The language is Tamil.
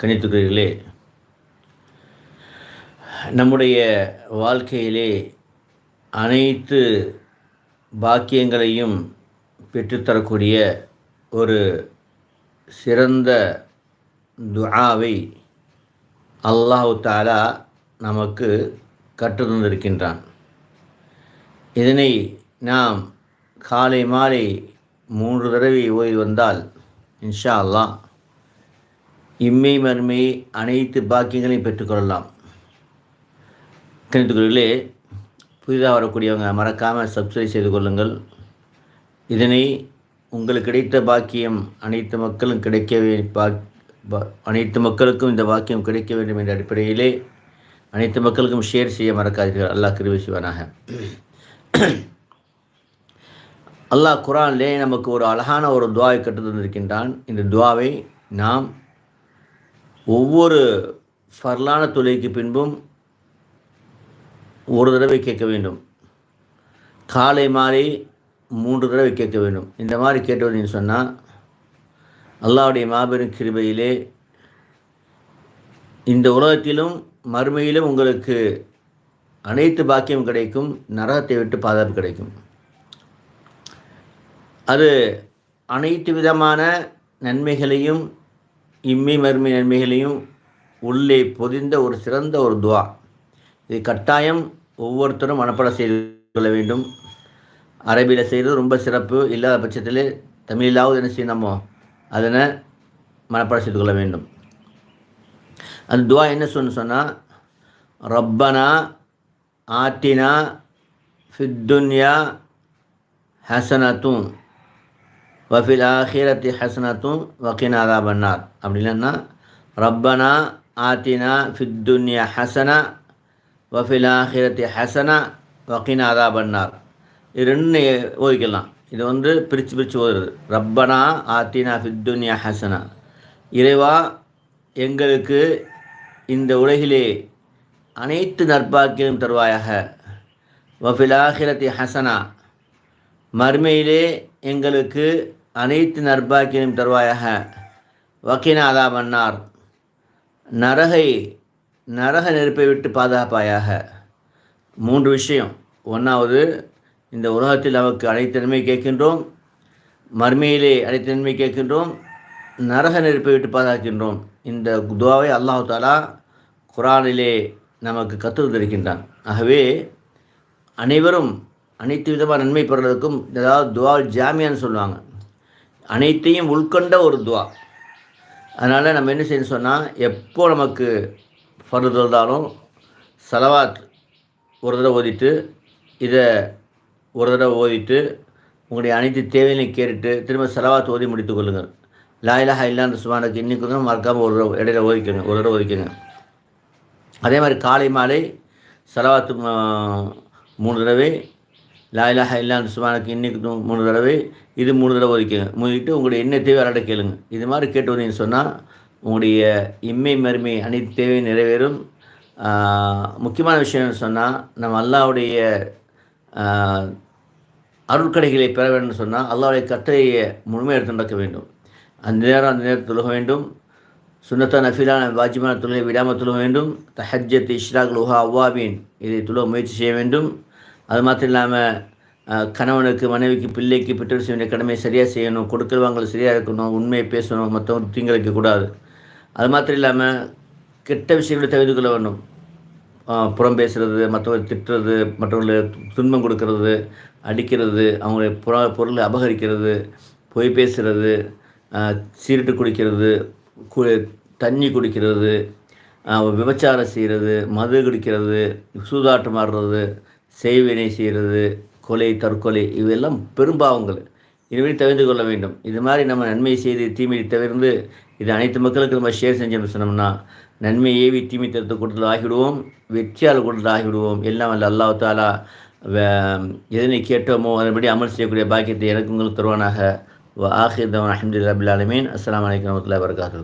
கணித்துக்கிறீர்களே நம்முடைய வாழ்க்கையிலே அனைத்து பாக்கியங்களையும் பெற்றுத்தரக்கூடிய ஒரு சிறந்த துஆவை அல்லாஹு தாலா நமக்கு கற்றுத் தந்திருக்கின்றான். இதனை நாம் காலை மாலை மூன்று தடவை ஓய்வு வந்தால் இன்ஷா அல்லாஹ் இம்மை மறுமை அனைத்து பாக்கியங்களையும் பெற்றுக்கொள்ளலாம். கணித்துக்குள்ளே புதிதாக வரக்கூடியவங்க மறக்காமல் சப்ஸ்கிரைப் செய்து கொள்ளுங்கள். இதனை உங்களுக்கு கிடைத்த பாக்கியம் அனைத்து மக்களும் கிடைக்க பா- அனைத்து மக்களுக்கும் இந்த பாக்கியம் கிடைக்க வேண்டும் என்ற அடிப்படையிலே அனைத்து மக்களுக்கும் ஷேர் செய்ய மறக்காதீர்கள். அல்லாஹ் கிருவி சிவனாக அல்லாஹ் குரானிலே நமக்கு ஒரு அழகான ஒரு துவாவை கற்றுத் தந்திருக்கின்றான். இந்த துவாவை நாம் ஒவ்வொரு ஃபர்லான தொழுகைக்கு பின்பும் ஒரு தடவை கேட்க வேண்டும். காலை மாலை மூன்று தடவை கேட்க வேண்டும். இந்த மாதிரி கேட்டதுன்னு சொன்னால் அல்லாவுடைய மாபெரும் கிருபையிலே இந்த உலகத்திலும் மறுமையிலும் உங்களுக்கு அனைத்து பாக்கியம் கிடைக்கும் நரகத்தை விட்டு பாதுகாப்பு கிடைக்கும். அது அனைத்து விதமான நன்மைகளையும் இம்மை மறுமை நன்மைகளையும் உள்ளே பொதிந்த ஒரு சிறந்த ஒரு துவா. இது கட்டாயம் ஒவ்வொருத்தரும் மனப்பாடம் செய்து கொள்ள வேண்டும். அரபியில் செய்கிறது ரொம்ப சிறப்பு. இல்லாத பட்சத்தில் தமிழிலாவது என்ன செய்யணுமோ அதனை மனப்பட செய்து கொள்ள வேண்டும். அந்த துவா என்ன சொன்னு சொன்னால் ரப்பனா ஆட்டினா ஃபித்துன்யா ஹசனத்தும் வஃபில் ஆஹிரத்தி ஹசனத்தும் வக்கீனாதா பண்ணார் அப்படி இல்லைன்னா ரப்பனா ஆத்தினா ஃபித்துன்யா ஹசனா வஃபில் ஆஹிரத்தி ஹசனா வக்கீனாதா அதாபன்னார் இது ரெண்டு ஓதிக்கலாம் இது வந்து பிரித்து பிரித்து ஓதுறது. ரப்பனா ஆத்தினா ஃபித்துன்யா ஹசனா இறைவா எங்களுக்கு இந்த உலகிலே அனைத்து நற்பாக்கியம் தருவாயாக. வஃபில் ஆஹிரத்தி ஹசனா மறுமையிலே எங்களுக்கு அனைத்து நற்பாக்கியம் தருவாயாக. வக்கீனா அதா மன்னார். நரகை நரக நெருப்பை விட்டு பாதுகாப்பாயாக. மூன்று விஷயம். ஒன்றாவது இந்த உலகத்தில் நமக்கு அனைத்து நன்மை கேட்கின்றோம். மர்மையிலே அனைத்து நன்மை கேட்கின்றோம். நரக நெருப்பை விட்டு பாதுகாக்கின்றோம். இந்த துவாவை அல்லாஹு தாலா குரானிலே நமக்கு கற்று தருகின்றான் ஆகவே அனைவரும் அனைத்து விதமான நன்மை பெறுவதற்கும் ஏதாவது துவா ஜாமியான்னு சொல்லுவாங்க. அனைத்தையும் உள்கொண்ட ஒரு துவா. அதனால் நம்ம என்ன செய்யணும் சொன்னால் எப்போ நமக்கு ஃபருது இருந்தாலும் சலவாத் ஒரு தடவை ஓதிட்டு இதை ஒரு தடவை ஓதிட்டு உங்களுடைய அனைத்து தேவைகளையும் கேட்டுட்டு திரும்ப செலவாத்து ஓதி முடித்துக் கொள்ளுங்கள் லாயிலாக இல்லாத சுமானுக்கு இன்னைக்கு மறக்காமல் ஒரு இடையில ஓதிக்கோங்க ஒரு தடவை ஓதிக்கோங்க. அதே மாதிரி காலை மாலை செலவாத்து மூணு தடவை லாயிலாக இல்லான்னு சுமானுக்கு இன்னைக்கு மூணு தடவை இது மூணு தடவை ஒதுக்கிங்க மூடிட்டு உங்களுடைய என்ன தேவை அல்லாட்ட கேளுங்க. இது மாதிரி கேட்டு வந்தீங்கன்னு சொன்னால் உங்களுடைய இம்மை மறுமை அனைத்து தேவையும் நிறைவேறும். முக்கியமான விஷயம் சொன்னால் நம்ம அல்லாவுடைய அருட்கடைகளை பெற வேண்டும் சொன்னால் அல்லாவுடைய கட்டளையை முழுமையாக எடுத்து நடக்க வேண்டும். அந்த நேரம் அந்த நேரம் தொழுக வேண்டும். சுன்னத்தா நஃபிலான வாஜிமான தொழுகை விடாமல் தொழுக வேண்டும். தஹஜத் இஷ்ராக் லுஹா அவ்வாபின் இதை தொழுக முயற்சி செய்ய வேண்டும். அது மாத்திரம் இல்லாமல் கணவனுக்கு மனைவிக்கு பிள்ளைக்கு பெற்றோர் செய்ய வேண்டிய கடமையை சரியாக செய்யணும் கொடுக்கல் வாங்கல் சரியாக இருக்கணும் உண்மையை பேசணும் மற்றவங்க தீங்கிழைக்க கூடாது. அது மாத்திரம் இல்லாமல் கெட்ட விஷயங்களை தவிர்த்து கொள்ள வேண்டும். புறம் பேசுறது மற்றவங்க திட்டுறது மற்றவங்களை துன்பம் கொடுக்கறது அடிக்கிறது அவங்களுடைய புற பொருளை அபகரிக்கிறது பொய் பேசுறது சீருட்டு சீரட்டு குடிக்கிறது கு தண்ணி குடிக்கிறது விபச்சாரம் செய்கிறது மது குடிக்கிறது சூதாட்டம் ஆடுறது செய்வினை செய்கிறது கொலை தற்கொலை இவையெல்லாம் பெரும்பாவங்கள். இதுவரை தவிர்த்து கொள்ள வேண்டும். இது மாதிரி நம்ம நன்மை செய்து தீமையை தவிர்த்து இது அனைத்து மக்களுக்கு நம்ம ஷேர் செஞ்சோம்னு சொன்னோம்னா நன்மை ஏவி தீமை தடுத்து கூட்டத்தில் ஆகிவிடுவோம் வெற்றியாளர் கூட்டத்தில் ஆகிவிடுவோம் எல்லாம் வல்ல அல்லாஹ் தாலா வே- எதனை கேட்டோமோ அதன்படி அமல் செய்யக்கூடிய பாக்கியத்தை எனக்கு உங்களுக்கு தருவானாக. ஆஹிர் தவன் அஹமதுல்லா அலமீன் அஸ்லாம் வலைக்கம் வரமத்துல வரகாத்து